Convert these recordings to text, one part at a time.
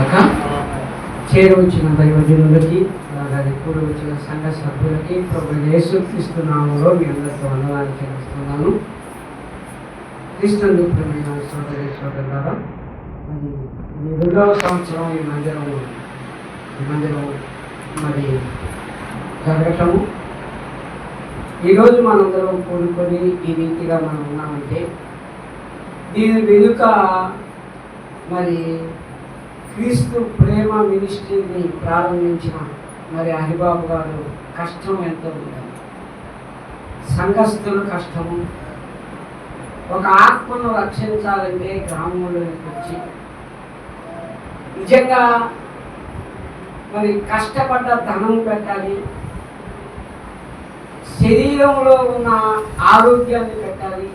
కాక చేరవచ్చిన దైవజనులకి అలాగే కూడి వచ్చిన సంఘ సభ్యులకి ప్రభు యేసు మీ అందరితో వందనాలు చేస్తున్నాను క్రీస్తునందు ప్రియమైన సోదరి సోదరులారా మరి ఇది రెండవ సంవత్సరం ఈ మందిరం ఈ మందిరం మరి జరగటము. ఈరోజు మనందరం కూడుకొని ఈ రీతిగా మనం ఉన్నామంటే దీని వెనుక మరి క్రీస్తు ప్రేమ మినిస్ట్రీని ప్రారంభించిన మరి హరిబాబు గారు కష్టం ఎంతో ఉంటుంది సంఘస్థుల కష్టము. ఒక ఆత్మను రక్షించాలంటే గ్రామంలోకి వచ్చి నిజంగా మరి కష్టపడ్డ ధనం పెట్టాలి. శరీరంలో ఉన్న ఆరోగ్యాన్ని పెట్టాలి.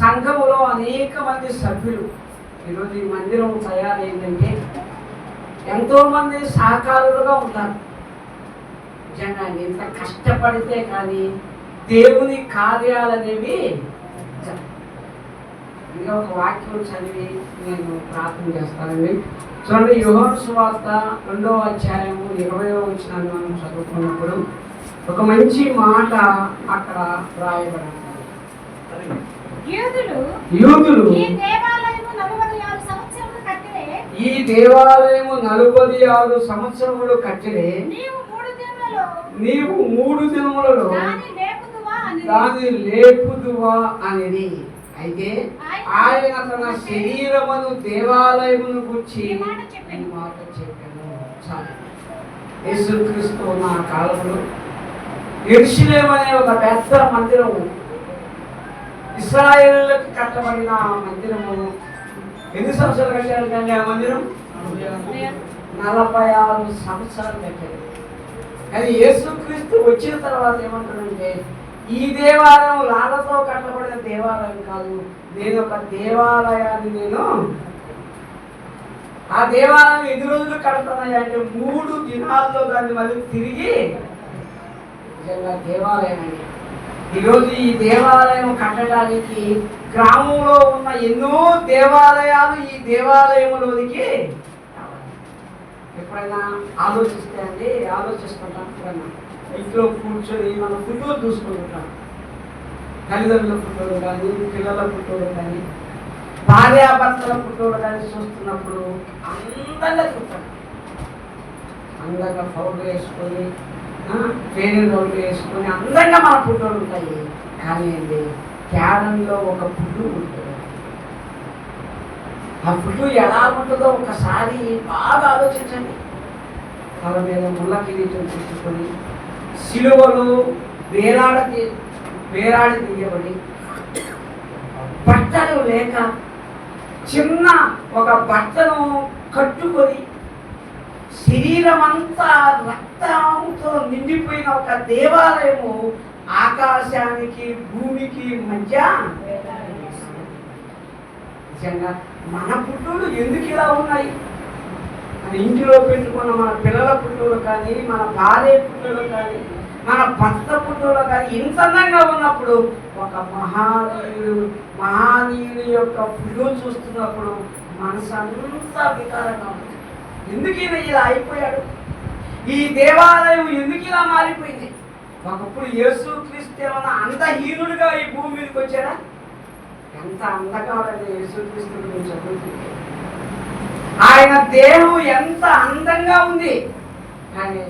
సంఘములో అనేక మంది సభ్యులు ఈరోజు ఈ మందిరం తయారైందంటే ఎంతో మంది సహకారులుగా ఉంటారు. నిజంగా ఇంత కష్టపడితే కానీ దేవుని కార్యాలు అనేవి జరగవు. ఇంకా ఒక వాక్యం చదివి నేను ప్రార్థన చేస్తానండి. చూడండి యోహన్ సువార్త రెండవ అధ్యాయము ఇరవయో వచ్చినాన్ని మనం చదువుకున్నప్పుడు ఒక మంచి మాట అక్కడ రాయబడింది. యూదులు యూదులు ఈ దేవాలయము నలభై ఆరు సంవత్సరములు కట్టిరే ఈ దేవాలయము నలుపది ఆరు సంవత్సరములు కట్టిరే. నీవు మూడు దినములలో దాని లేపుదువా అనేది అయితే ఆయన తన శరీరమును దేవాలయమును గుర్చి మాట చెప్పాను. యేసుక్రీస్తు ఉన్న ఆ కాలంలో ఎరుషులేం అనే ఒక పెద్ద మందిరము. ఇస్రాయేళ్ళకి కట్టబడిన ఆ మందిరము ఎన్ని సంవత్సరాలు కట్టారు కానీ ఆ మందిరం? నలభై ఆరు సంవత్సరాలు కట్టారు. కానీ యేసుక్రీస్తు వచ్చిన తర్వాత ఏమంటాడంటే ఈ దేవాలయం లాలతో కట్టబడిన దేవాలయం కాదు నేను ఒక దేవాలయాన్ని నేను ఆ దేవాలయం ఎన్ని రోజులు కడతానయ్యా అంటే మూడు దినాల్లో దాన్ని మళ్ళీ తిరిగి నిజంగా దేవాలయం అండి ఈరోజు ఈ దేవాలయం కట్టడానికి గ్రామంలో ఉన్న ఎన్నో దేవాలయాలు ఈ దేవాలయంలోనికి ఎప్పుడైనా ఆలోచిస్తే అండి ఆలోచిస్తుంటాం ఎప్పుడైనా. ఇంట్లో కూర్చొని మన ఫోటోలు చూసుకుంటుంటాం. తల్లిదండ్రుల ఫోటోలు కానీ పిల్లల ఫోటోలు కానీ భార్యాభర్తల ఫోటోలు కానీ చూస్తున్నప్పుడు అందంగా చూస్తాం అందంగా పౌడర్ వేసుకొని పేరు రోడ్లు వేసుకొని అందంగా మన ఫోటోలు ఉంటాయి. కానీ అండి క్యారంలో ఒక ఫుడ్డు ఉంటుంది. ఆ ఫుడ్డు ఎలా ఉంటుందో ఒకసారి బాగా ఆలోచించండి. తల మీద ముళ్ళ కిరీటం తీసుకొని సిలువలు వేలాడ వేలాడి తీయబడి బట్టలు లేక చిన్న ఒక బట్టను కట్టుకొని శరీరం అంతా రక్తంతో నిండిపోయిన ఒక దేవాలయము ఆకాశానికి భూమికి మధ్య నిజంగా మన పుట్టులు ఎందుకు ఇలా ఉన్నాయి? మన ఇంటిలో పెట్టుకున్న మన పిల్లల పుట్టులు కానీ మన భార్య పుట్టులు కానీ మన భర్త పుట్టులు కానీ ఇంత అందంగా ఉన్నప్పుడు ఒక మహానీయుడు మహానీయుడి యొక్క పుట్టులు చూస్తున్నప్పుడు మనసు అంతా వికారంగా ఉంది ఎందుకు ఈయన ఇలా అయిపోయాడు? ఈ దేవాలయం ఎందుకు ఇలా మారిపోయింది? ఒకప్పుడు యేసు క్రీస్తు ఏమన్నా అందహీనుడిగా ఈ భూమి మీదకి వచ్చాడా? ఎంత అందగాడని యేసుక్రీస్తు గురించి చదువుతుంది ఆయన దేహం ఎంత అందంగా ఉంది. కానీ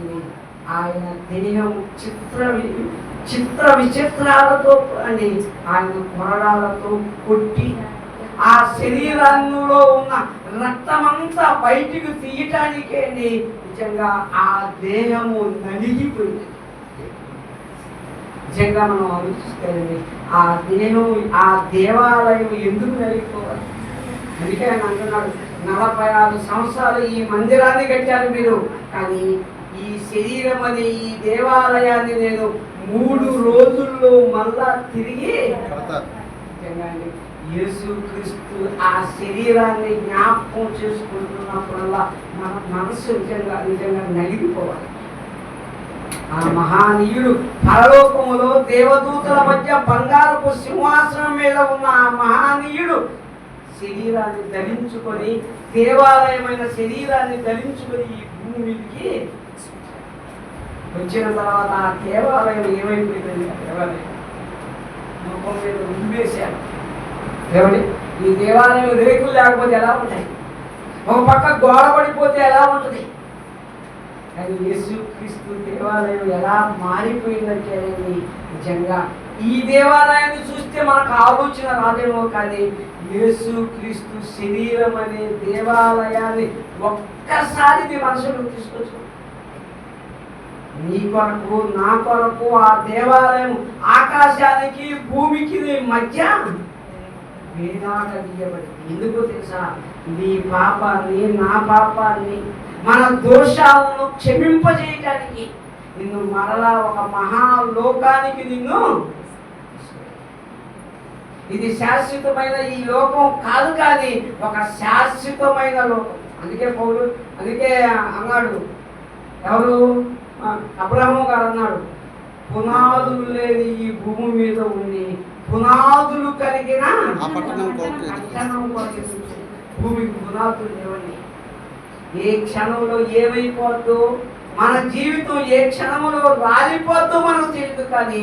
ఆయన దేహం చిత్ర వి- చిత్ర విచిత్రాలతో అండి ఆయన కొరడాలతో కొట్టి ఆ శరీరంలో ఉన్న రక్తమంతా బయటికి తీయటానికే అండి నిజంగా ఆ దేహము నలిగిపోయింది. నిజంగా మనం ఆలోచిస్తారండి ఆ దేహం ఆ దేవాలయం ఎందుకు నలిగిపోవాలి? అందుకే ఆయన అంటున్నాడు నలభై ఆరు సంవత్సరాలు ఈ మందిరాన్ని కట్టారు మీరు కానీ ఈ శరీరం అనే ఈ దేవాలయాన్ని నేను మూడు రోజుల్లో మళ్ళా తిరిగి ముఖ్యంగా అండి, యేసుక్రీస్తు ఆ శరీరాన్ని జ్ఞాపకం చేసుకుంటున్నప్పుడల్లా మన మనస్సు నిజంగా నిజంగా నలిగిపోవాలి. ఆ మహానీయుడు పరలోకములో దేవదూతల మధ్య బంగారపు సింహాసనం మీద ఉన్న ఆ మహానీయుడు శరీరాన్ని ధరించుకొని దేవాలయమైన శరీరాన్ని ధరించుకొని ఈ భూమి మీదకి వచ్చిన తర్వాత ఆ దేవాలయం ఏమైపోయిందండి? దేవాలయం ముఖం మీద ఏమండి? ఈ దేవాలయం రేకులు లేకపోతే ఎలా ఉంటాయి? ఒక పక్క గోడ పడిపోతే ఎలా ఉంటుంది? కానీ యేసు క్రీస్తు దేవాలయం ఎలా మారిపోయిందంటే నిజంగా ఈ దేవాలయాన్ని చూస్తే మనకు ఆలోచన రాదేమో కానీ యేసు క్రీస్తు శరీరం అనే దేవాలయాన్ని ఒక్కసారి మీ మనసులో తీసుకొచ్చు నీ కొరకు నా కొరకు ఆ దేవాలయం ఆకాశానికి భూమికి మధ్య వేలాడదీయబడింది ఎందుకు తెలుసా? నీ పాపాన్ని నా పాపాన్ని మన దోషాలను క్షమింపజేయటానికి నిన్ను మరలా ఒక మహాలోకానికి నిన్ను ఇది శాశ్వతమైన ఈ లోకం కాదు కానీ ఒక శాశ్వతమైన లోకం. అందుకే పౌరు అందుకే అన్నాడు ఎవరు? ఆ, అబ్రహము గారు అన్నాడు పునాదులు లేని ఈ భూమి మీద ఉండి పునాదులు కలిగిన. భూమికి పునాదులు లేవండి ఏ క్షణంలో ఏమైపోద్దో మన జీవితం ఏ క్షణంలో రాలిపోద్దో మనకు తెలియదు కానీ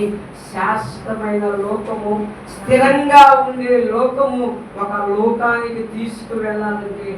శాశ్వతమైన లోకము స్థిరంగా ఉండే లోకము ఒక లోకానికి తీసుకువెళ్ళాలంటే